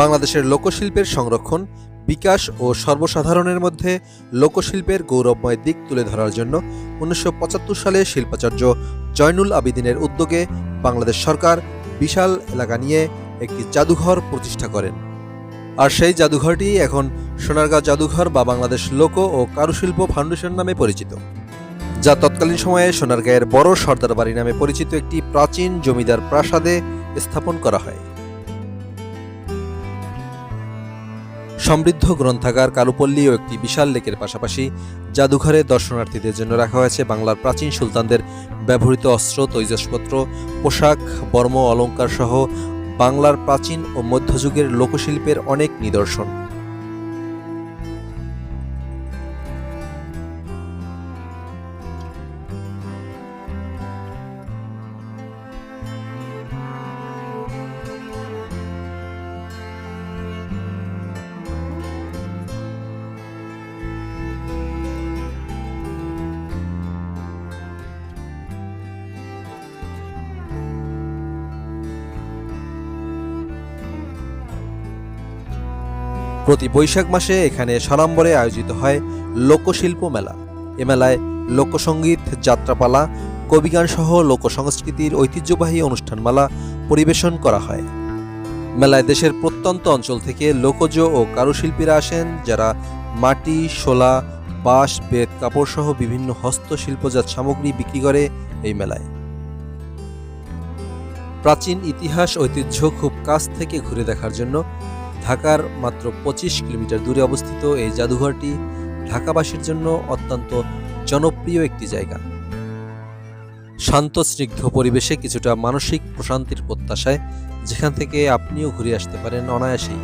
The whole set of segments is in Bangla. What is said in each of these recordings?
বাংলাদেশের লোকশিল্পের সংরক্ষণ, বিকাশ ও সর্বসাধারণের মধ্যে লোকশিল্পের গৌরবময় দিক তুলে ধরার জন্য উনিশশো পঁচাত্তর সালে শিল্পাচার্য জয়নুল আবিদিনের উদ্যোগে বাংলাদেশ সরকার বিশাল এলাকা নিয়ে একটি জাদুঘর প্রতিষ্ঠা করেন। আর সেই জাদুঘরটি এখন সোনারগাঁও জাদুঘর বা বাংলাদেশ লোক ও কারুশিল্প ফাউন্ডেশন নামে পরিচিত, যা তৎকালীন সময়ে সোনারগাঁয়ের বড় সর্দার বাড়ি নামে পরিচিত একটি প্রাচীন জমিদার প্রাসাদে স্থাপন করা হয়। সমৃদ্ধ গ্রন্থাগার কালুপল্লী ও একটি বিশাল লেকের পাশাপাশি জাদুঘরে দর্শনার্থীদের জন্য রাখা হয়েছে বাংলার প্রাচীন সুলতানদের ব্যবহৃত অস্ত্র, তৈজসপত্র, পোশাক, বর্ম অলঙ্কার সহ বাংলার প্রাচীন ও মধ্যযুগের লোকশিল্পের অনেক নিদর্শন। প্রতি বৈশাখ মাসে এখানে সাড়ম্বরে আয়োজিত হয় লোকশিল্প মেলা। এ মেলায় লোকসঙ্গীত যাত্রাপালা, কবিগান সহ লোকসংস্কৃতির ঐতিহ্যবাহী অনুষ্ঠানমালা পরিবেশন করা হয়। মেলায় দেশের প্রত্যন্ত অঞ্চল থেকে লোকজ ও কারুশিল্পীরা আসেন, যারা মাটি, শোলা, বাঁশ, বেত কাপড় সহ বিভিন্ন হস্তশিল্পজাত সামগ্রী বিক্রি করে এই মেলায়। প্রাচীন ইতিহাস ঐতিহ্য খুব কাছ থেকে ঘুরে দেখার জন্য ঢাকার মাত্র পঁচিশ কিলোমিটার দূরে অবস্থিত এই জাদুঘরটি ঢাকাবাসীর জন্য অত্যন্ত জনপ্রিয় একটি জায়গা। শান্ত, স্নিগ্ধ পরিবেশে কিছুটা মানসিক প্রশান্তির প্রত্যাশায় যেখান থেকে আপনিও ঘুরে আসতে পারেন অনায়াসেই।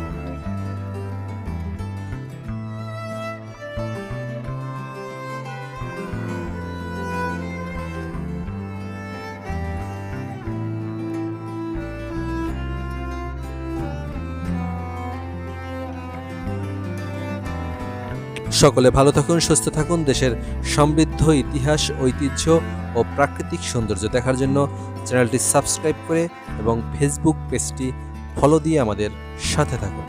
সকলে ভালো থাকুন, সুস্থ থাকুন। দেশের সমৃদ্ধ ইতিহাস, ঐতিহ্য ও প্রাকৃতিক সৌন্দর্য দেখার জন্য চ্যানেলটি সাবস্ক্রাইব করে এবং ফেসবুক পেজটি ফলো দিয়ে আমাদের সাথে থাকুন।